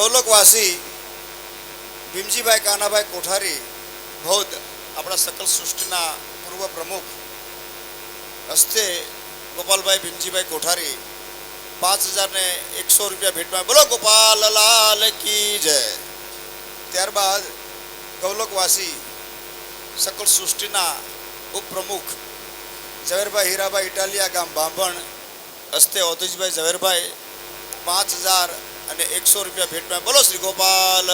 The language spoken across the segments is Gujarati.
ગૌલોકવાસી ભીમજીભાઈ કાનાભાઈ કોઠારી બૌદ્ધ આપણા સકલ સૃષ્ટિના પૂર્વ પ્રમુખ હસ્તે ગોપાલભાઈ ભીમજીભાઈ કોઠારી પાંચ હજાર ને એકસો રૂપિયા ભેટમાં બોલો, ગોપાલ લાલ કી જય. ત્યારબાદ ગૌલોકવાસી સકલ સૃષ્ટિના ઉપપ્રમુખ ઝવેરભાઈ હીરાભાઈ ઇટાલિયા ગામ બાંભણ હસ્તે ઔધુજભાઈ ઝવેરભાઈ પાંચ હજાર અને એકસો રૂપિયા ભેટમાં બોલો શ્રી ગોપાલ.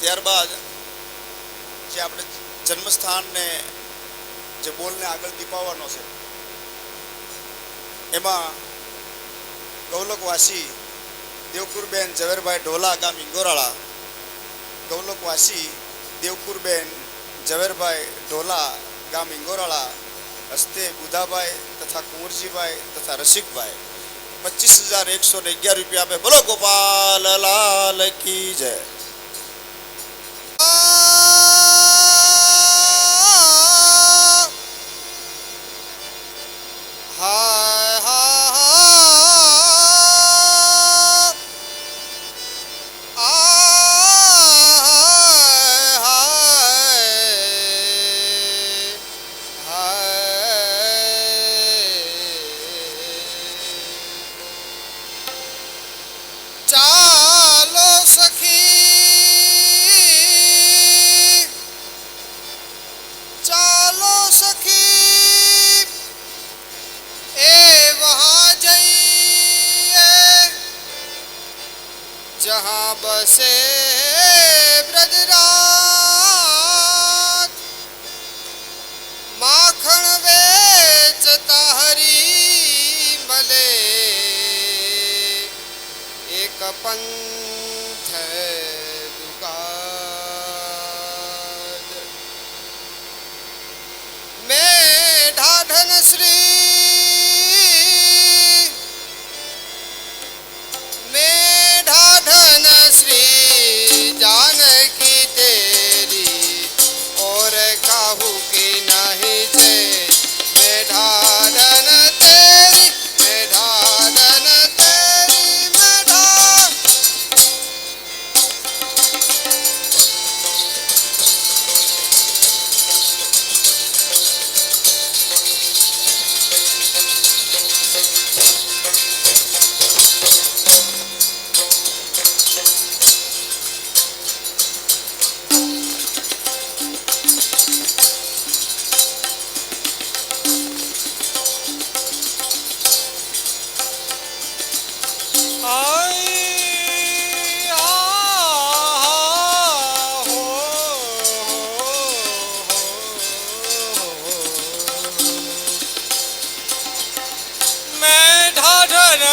ત્યારબાદ જે આપણે જન્મસ્થાનને જે બોલને આગળ દીપાવવાનો છે, એમાં ગૌલકવાસી દેવકુરબેન ઝવેરભાઈ ઢોલા ગામ ઇંગોરાળા, ગૌલકવાસી દેવકુરબેન ઝવેરભાઈ ઢોલા ગામ ઇંગોરાળા હસ્તે બુધાભાઈ તથા કુંવરજીભાઈ તથા રસિકભાઈ પચીસ હજાર એકસો ને અગિયાર રૂપિયા આપે. બોલો ગોપાલ લાલ કી જય.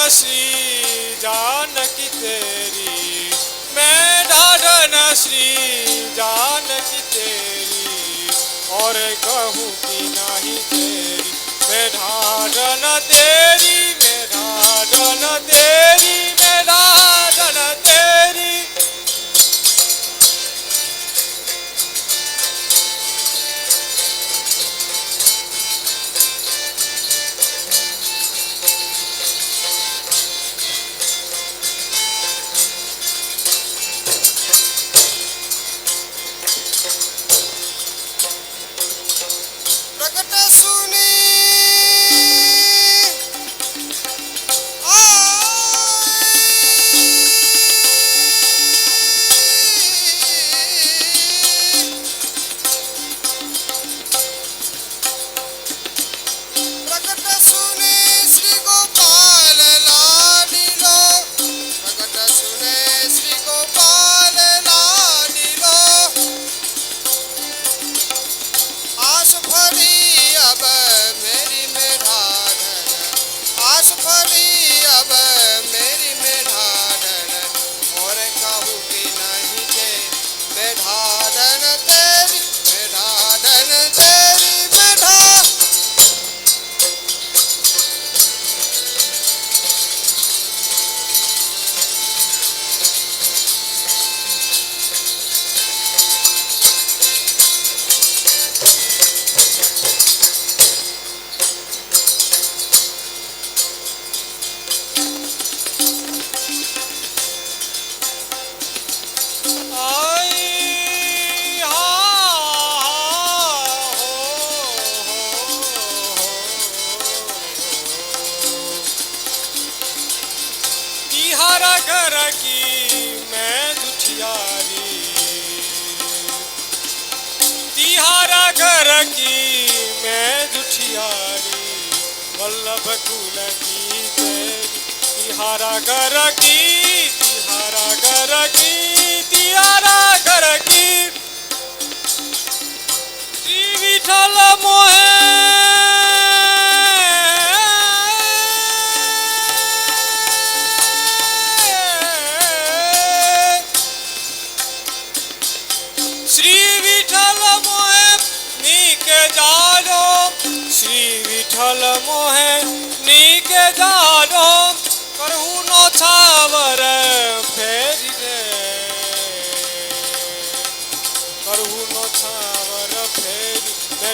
શ્રી જાનકી તેરી મેં ઢાઢન શ્રી, જાનકી તેરી, ઓર કહું કી નહીં તેરી મેં ઢાઢન તેરી મેં ઢાઢન તેરી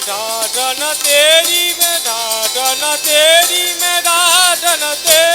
રાધન તેરી મેં રાધન તેરી મેં રાધન તેરી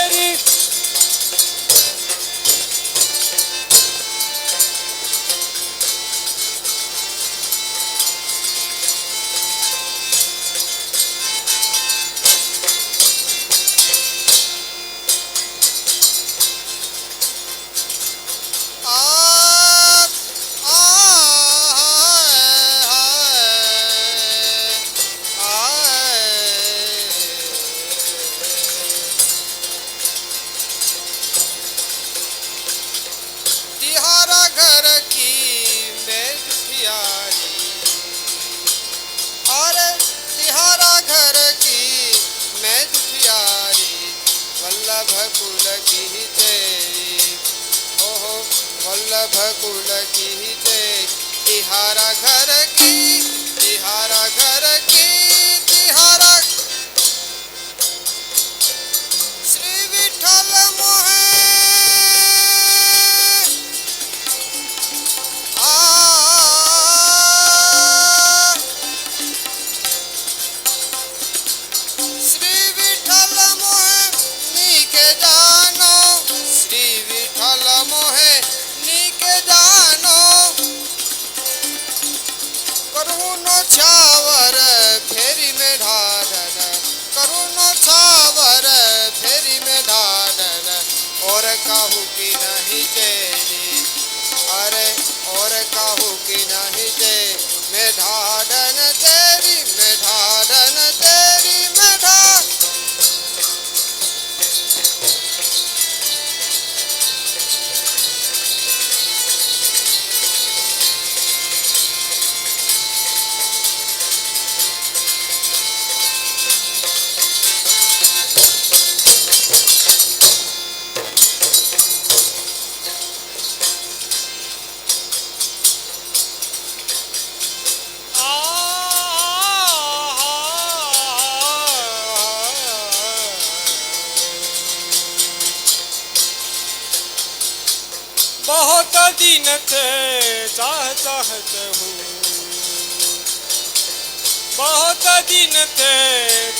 दिन ते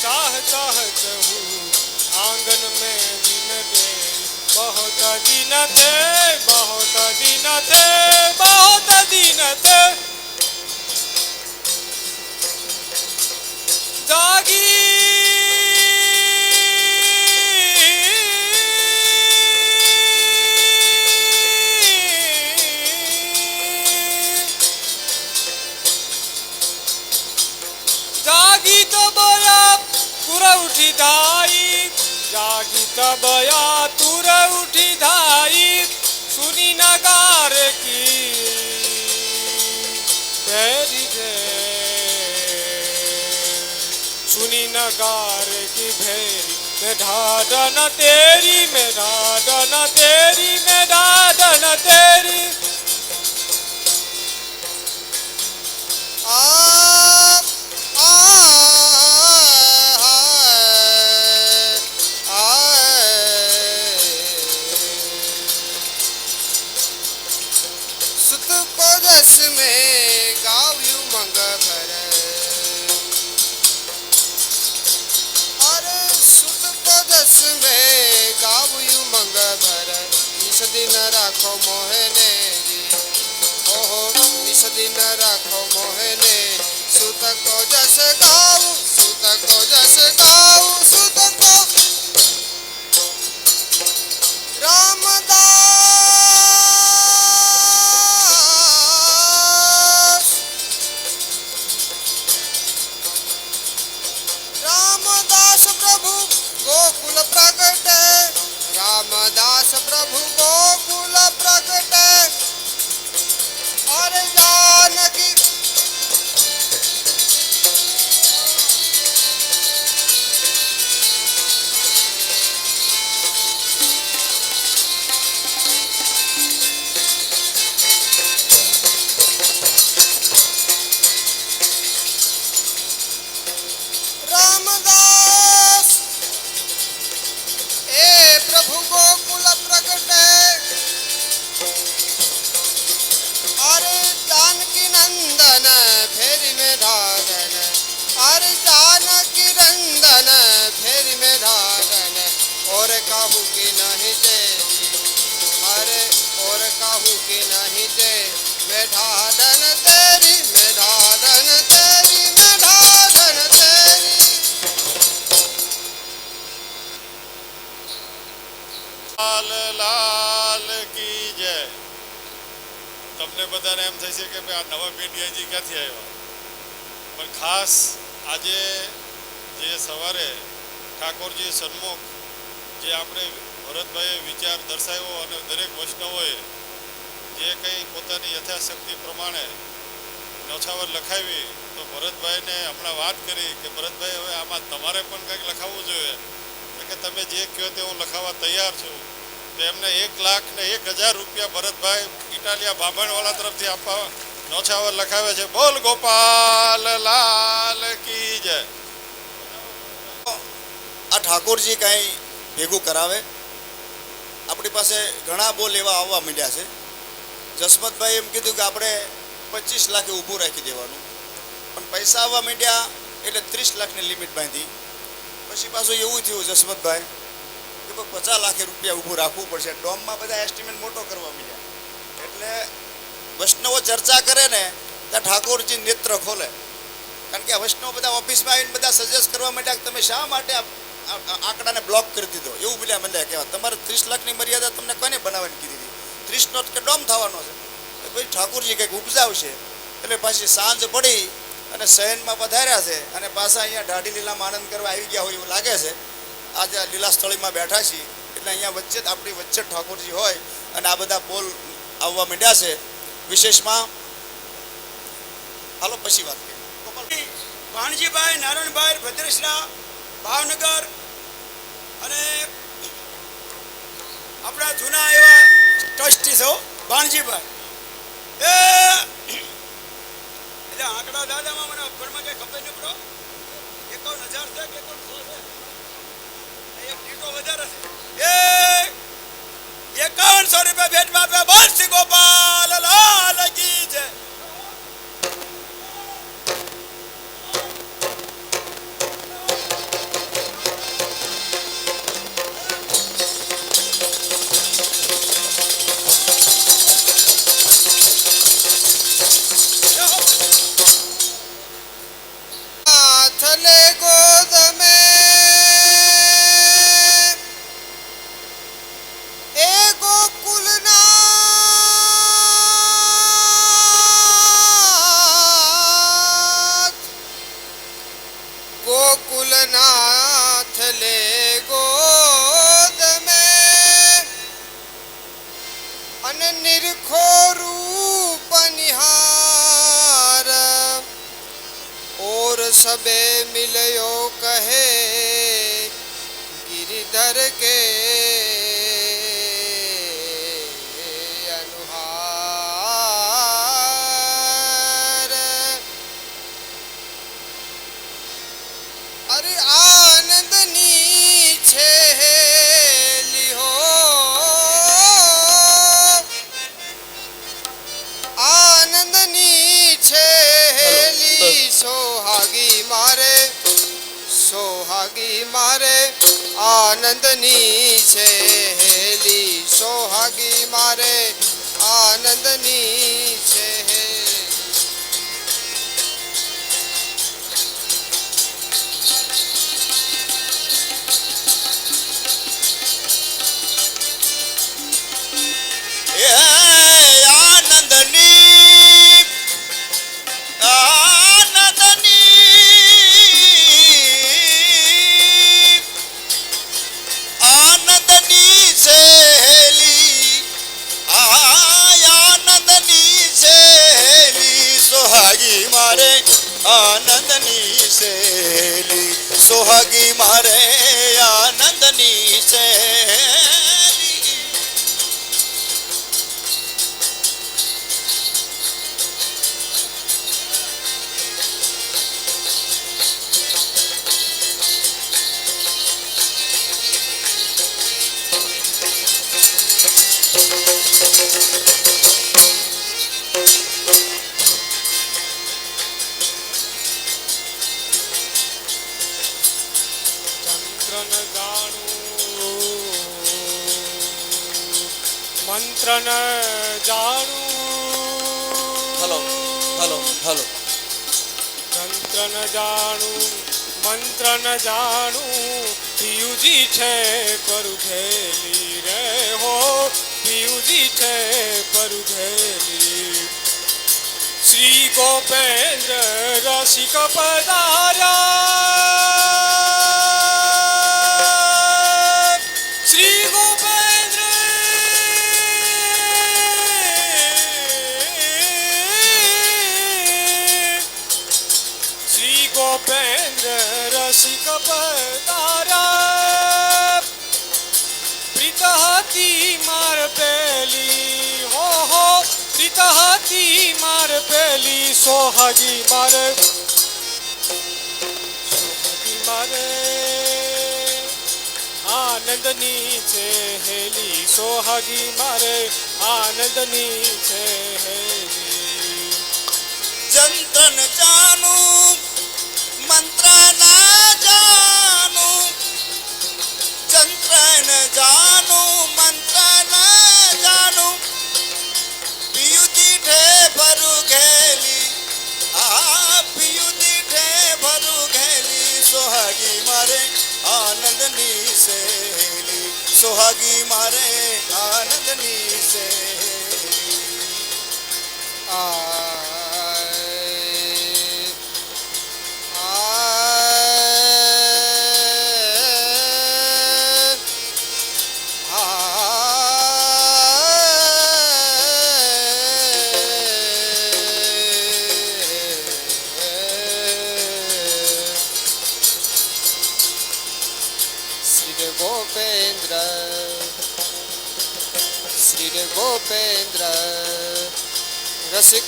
चाह चाहत हूँ आंगन में दिन दे बहुत दिन थे बहुत दिन थे बहुत दिन थे ઉમંગ ભર નિષદિન રાખો મોહને ઓહો નિષદિન રાખો મોહને સુતકો જસ ગાઉ સુતકો જસ ગાઉ સુતકો તમને બધાને એમ થશે કે ભાઈ આ નવા પેઢીયાજી ક્યાંથી આવ્યા? પણ ખાસ આજે જે સવારે ઠાકોરજી સન્મુખ જે આપણે ભરતભાઈએ વિચાર દર્શાવ્યો અને દરેક વૈષ્ણવોએ જે કંઈ પોતાની યથાશક્તિ પ્રમાણે નોછાવર લખાવી, તો ભરતભાઈને હમણાં વાત કરી કે, ભરતભાઈ, હવે આમાં તમારે પણ કંઈક લખાવવું જોઈએ. કે, તમે જે કહો તે હું લખાવવા તૈયાર છું. તો એમને એક લાખ ને એક હજાર રૂપિયા ભરતભાઈ ઇટાલિયા ભાંભણવાળા તરફથી આપવા નોછાવર લખાવે છે. બોલ ગોપાલ લાલ કી જય. આ ઠાકોરજી કાંઈ ભેગું કરાવે? આપણી પાસે ઘણા બોલ એવા આવવા માંડ્યા છે. જસમતભાઈ એમ કીધું કે આપણે પચીસ લાખે ઊભું રાખી દેવાનું. પણ પૈસા આવવા માંડ્યા એટલે ત્રીસ લાખની લિમિટ બાંધી. પછી પાછું એવું થયું જસમતભાઈ કે ભાઈ પચાસ લાખે રૂપિયા ઊભું રાખવું પડશે. ડોમમાં બધા એસ્ટિમેટ મોટો કરવા માંડ્યા. એટલે વૈષ્ણવો ચર્ચા કરે ને ત્યાં ઠાકોરજી નેત્ર ખોલે. કારણ કે વૈષ્ણવ બધા ઓફિસમાં આવીને બધા સજેસ્ટ કરવા માંડ્યા કે તમે શા માટે આંકડાને બ્લોક કરી દીધો? એવું બધા મને કહેવા તમારે ત્રીસ લાખની મર્યાદા તમને કોને બનાવવાની કીધી? હતી ત્રીસ નોટ કે ડોમ થવાનો છે. પછી ઠાકોરજી કંઈક ઉપજાવશે. એટલે પાછી સાંજ પડી અને શહેરમાં પધાર્યા છે અને પાછા અહીંયા ઢાઢી લીલામાં આનંદ કરવા આવી ગયા હોય એવું લાગે છે. આજે લીલા સ્થળીમાં બેઠા છીએ. એટલે અહીંયા વચ્ચે આપણી વચ્ચે ઠાકોરજી હોય અને આ બધા બોલ આવવા માંડ્યા છે. વિશેષમાં હાલો પછી વાત કરીએ. ભાણજીભાઈ, નારાયણભાઈ, ભદ્રેશના ભાવનગર અને આપણા જૂના એવા ટ્રસ્ટી છો ભાણજીભાઈ એટલે આંકડા દાદામાં મને અભરમાં કઈ ખબર નહીં પડો. એકાવન હજાર છે કે એકાવન સો છે? એક ટીટો વધારે છે. એ! એકાવનસો રૂપિયા ભેટમાં આપ્યા. બસ ગોપાલ લાલ કી જય. મંત્ર ન જાણું. Hello hello hello. તંત્ર ન જાણું મંત્રન ન જાણું. પિયુજી છે પરુઘેલી રે હો. પિયુજી છે પરુઘેલી શ્રી ગોપેન્દ્ર રસિક પધારા પ્રીત હતી માર પેલી સોહાગી મારે? સોહાગી મારે? આનંદની છે હેલી સોહાગી મારે, આનંદની છે હેલી. જંત્ર ન જાનું મંત્ર ના જાનું જંત્ર ન જાનું આનંદની સહેલી સુહાગી મારે આનંદની સહેલી આય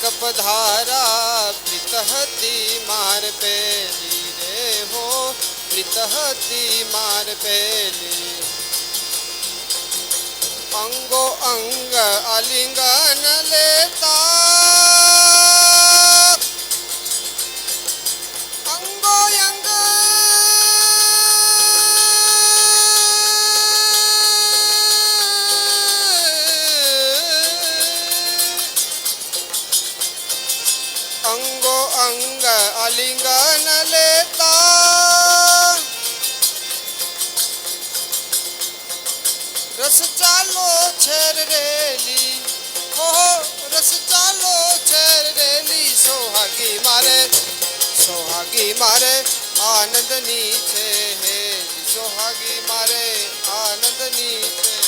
રસિક પધારા मार હતી માર પેલી રે હો પ્રીત अंगो માર પેલી આલિંગન લેતા. રસ ચાલો છેર રેલી. ઓહો, રસ ચાલો છેર રેલી. સોહાગી મારે સોહાગી મારે, આનંદની છે હે. સોહાગી મારે, આનંદની છે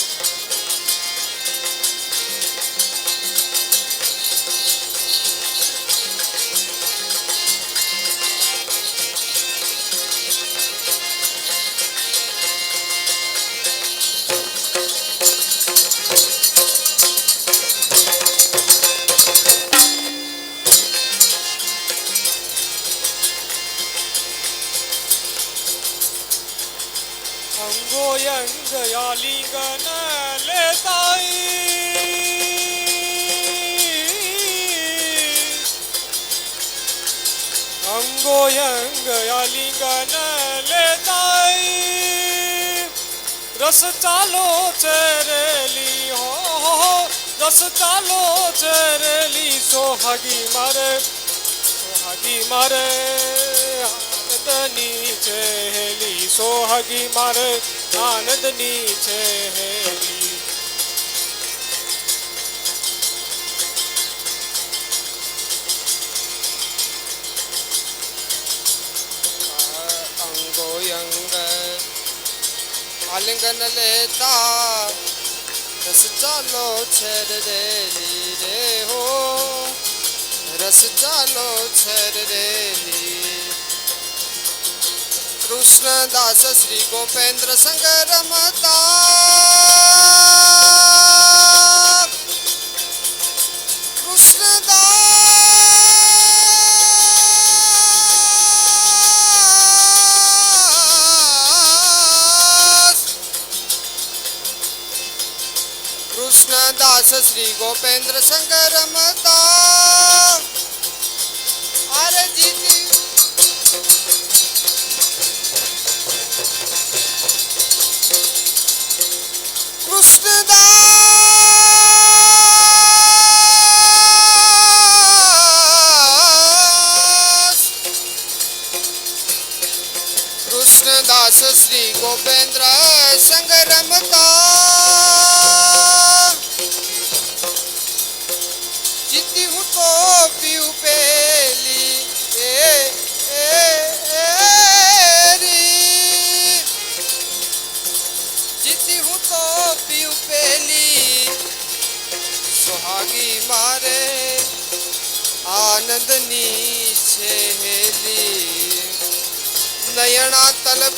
અંગ આલિંગન લેતાઈ અંગો અંગ આલિંગન લેતાઈ રસ ચાલો ચરેલી હો રસ ચાલો ચરેલી સોહાગી મારે સોહાગી મારે આનંદની છે હેલી સોહાગી મારે આનંદની છે આલિંગન લેતા રસ ચાલો છેર રે રે હો. રસ ચાલો છેર રેલી કૃષ્ણદાસ શ્રી ગોપેન્દ્ર સંગ રમતા કૃષ્ણદાસ. કૃષ્ણદાસ શ્રી ગોપેન્દ્ર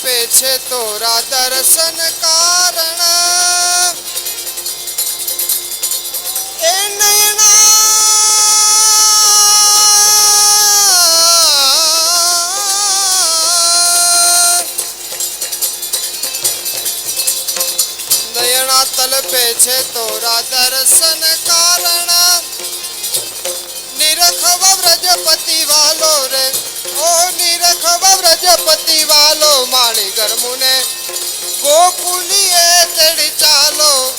તલપે છે તોરા દર્શન કારણ. નયણા તલપે છે તોરા દર્શન કારણ. નિરખવ વ્રજપતિ વાલો રે. ઓ નિરખવ વ્રજપતિ વાલો માણી ગરમુને ગોકુલીએ તેડી ચાલો.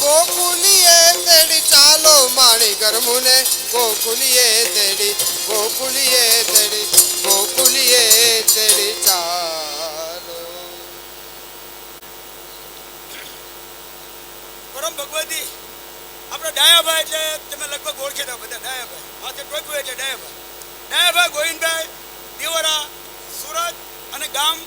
ગોકુલીએ તેડી ચાલો માણી ગરમુને ગોકુલીએ તેડી ગોકુલીએ તેડી ગોકુલીએ તેડી ચાલો. પરમ ભગવતી આપણે ડાયાભાઈ એટલે તમે લગભગ ઓળખી દો બધા ડાયાભાઈ. માથે ટોપ્યું એટલે ડાયાભાઈ. ડાયાભાઈ ગોવિંદભાઈ, દિવરા, સુરત અને ગામ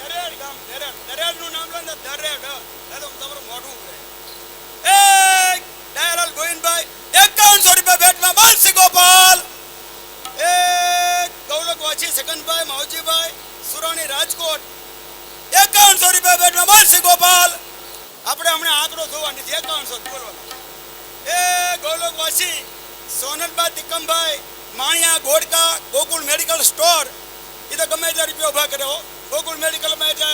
દરેડ ગામ દરેડ. દરેડનું નામ લો ને દરેડ. નહીં તમારું મોઢું ઉભરે એ ડાયાલાલ ગોવિંદભાઈ, એકાવનસો રૂપિયા ભેટમાં બાલસી ગોપાલ. એ ગૌરવ વાછી સગનભાઈ માવજીભાઈ, સુરાણી રાજકોટ. એકાવનસો રૂપિયા ભેટમાં બાલસી ગોપાલ. આપણે હમણાં આંકડો જોવાની છે એકાવનસો બોલવાનો. એ ગૌલોકવાસી, સોનલબા દિકમભાઈ માણિયા ગોડકા, ગોકુળ મેડિકલ સ્ટોર. એ તો ગમે એટલા રૂપિયા ઊભા કર્યો ગોકુળ મેડિકલમાં એટલે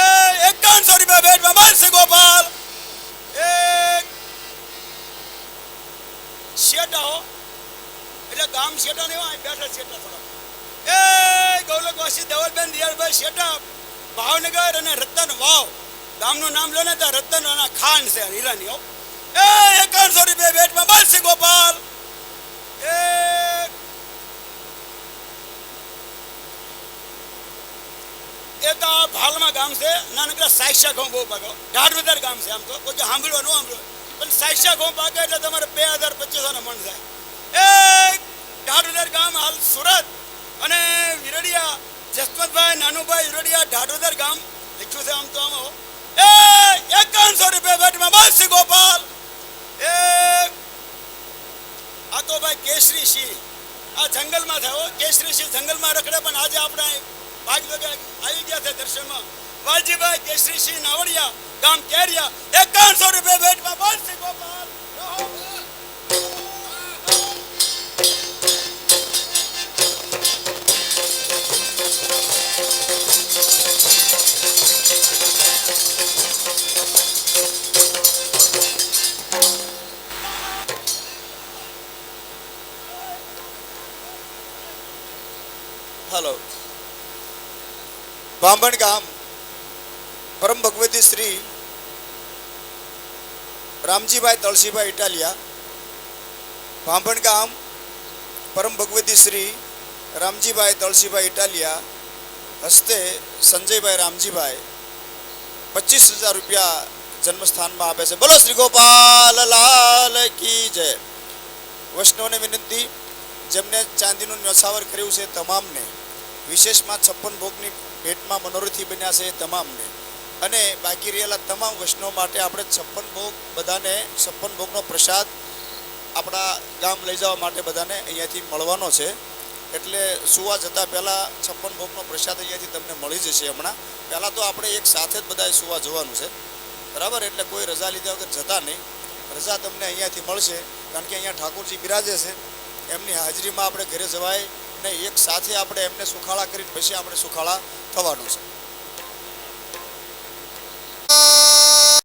એ એકાવનસો રૂપિયા ભેટમાં બાલસી ગોપાલ. એ શેટા હો. એટલે ગામ શેટા નહીં બેઠા શેટા થોડા. એ ગૌલકવાસી, ધવલબેન દિયાળભાઈ શેટા ભાવનગર અને રતન વાવ. ગામનું નામ લો ને તો રતન અને ખાન છે, હીરાની એ એકાણસો રૂપિયા ભેટમાં બાલસી ગોપાલ. એ એ તો ભાલમાં ગામ છે, નાનકડા સાયશા ઘઉં બહુ પાકો ઢાઢવદર ગામ છે આમ તો, કોઈ સાંભળ્યો ન સાંભળ્યો. પણ સાયશા ઘઉં પાકે એટલે તમારે બે હજાર પચીસો ના મણ થાય. એ ઢાઢવદર ગામ હાલ સુરત અને વિરડિયા, જસવંતભાઈ, નાનુભાઈ વિરડિયા, ઢાઢવદર ગામ. લખ્યું છે આમ તો આમ. એ એકાવનસો રૂપિયા બેટમાં બાલસી ગોપાલ એ આ તો ભાઈ કેસરી સિંહ આ જંગલમાં થયો કેસરી સિંહ જંગલમાં રખડે, પણ આજે આપણે ભાગ લગે આવી ગયા છે દર્શનમાં. વાલજીભાઈ કેસરી સિંહ નાવડિયા, ગામ કેરિયા. એકાવનસો રૂપિયા બેટમાં બાસી ગોપાલ બામણ ગામ, પરમ ભગવતી શ્રી રામજીભાઈ તળસીભાઈ ઇટાલિયા ભાંભણ ગામ, પરમ ભગવતી શ્રી રામજીભાઈ તળસીભાઈ ઇટાલિયા, હસ્તે સંજયભાઈ રામજીભાઈ પચીસ હજાર રૂપિયા જન્મસ્થાનમાં આપે છે. બોલો શ્રી ગોપાલ લાલ કી જય. વૈષ્ણવને વિનંતી, જેમને ચાંદીનું ન્યોછાવર કર્યું છે, તમામને વિશેષમાં છપ્પન ભોગની ભેટમાં મનોરથી બન્યા છે એ તમામને. અને બાકી રહેલા તમામ વૈષ્ણવ માટે આપણે છપ્પન ભોગ બધાને, છપ્પન ભોગનો પ્રસાદ આપણા ગામ લઈ જવા માટે બધાને અહીંયાથી મળવાનો છે. એટલે સુવા જતાં પહેલાં છપ્પન ભોગનો પ્રસાદ અહીંયાથી તમને મળી જશે હમણાં. પહેલાં તો આપણે એક સાથે જ બધાએ સુવા જવાનું છે. બરાબર? એટલે કોઈ રજા લીધા વગર જતા નહીં. રજા તમને અહીંયાથી મળશે. કારણ કે અહીંયા ઠાકોરજી બિરાજે છે. એમની હાજરીમાં આપણે ઘરે જવાય ને એક સાથે આપણે એમને સુખાળા કરીને પછી આપણે સુખાળા થવાનું છે.